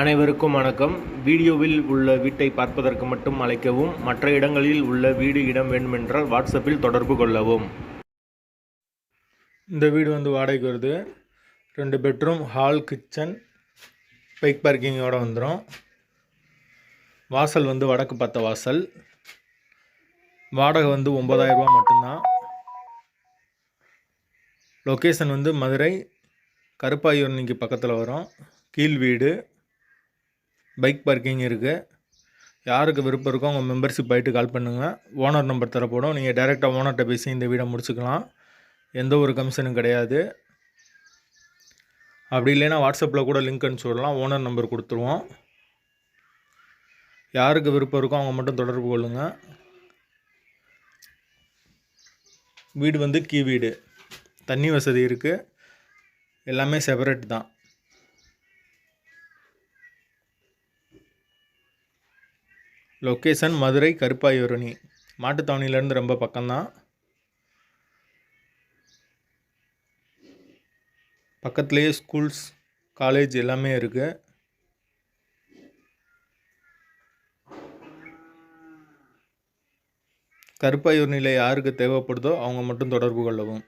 அனைவருக்கும் வணக்கம். வீடியோவில் உள்ள வீட்டை பார்ப்பதற்கு மட்டும் அழைக்கவும் மற்ற இடங்களில் உள்ள வீடு இடம் வேண்டுமென்றால் வாட்ஸ்அப்பில் தொடர்பு கொள்ளவும். இந்த வீடு வந்து வாடகைக்கு வருது. ரெண்டு பெட்ரூம் ஹால் கிச்சன் பைக் பார்க்கிங்கோடு வந்துடும் வாசல் வந்து வடக்கு பார்த்த வாசல். வாடகை வந்து 9000 ரூபாய் மட்டும்தான். லொக்கேஷன் வந்து மதுரை கருப்பாயூர்னிக்கு பக்கத்தில் வரும். கீழ் வீடு. பைக் பார்க்கிங் இருக்குது யாருக்கு விருப்பம் இருக்கோ அவங்க மெம்பர்ஷிப் ஆகிட்டு கால் பண்ணுங்கள் ஓனர் நம்பர் தரப்படும். நீங்கள் டைரெக்டாக ஓனர்கிட்ட பேசி இந்த வீடை முடிச்சுக்கலாம். எந்த ஒரு கமிஷனும் கிடையாது. அப்படி இல்லைன்னா வாட்ஸ்அப்பில் கூட லிங்க் அனுப்பிச்சி விடலாம். ஓனர் நம்பர் கொடுத்துருவோம். யாருக்கு விருப்பம் இருக்கோ அவங்க மட்டும் தொடர்பு கொள்ளுங்கள் வீடு வந்து கீ வீடு. தண்ணி வசதி இருக்குது எல்லாமே செப்பரேட் தான். லொக்கேஷன் மதுரை கருப்பாயூரணி. மாட்டுத்தாவணியிலேருந்து ரொம்ப பக்கம்தான். பக்கத்துலேயே ஸ்கூல்ஸ் காலேஜ் எல்லாமே இருக்குது கருப்பாயூர்னியில் யாருக்கு தேவைப்படுதோ அவங்க மட்டும் தொடர்பு கொள்ளவும்.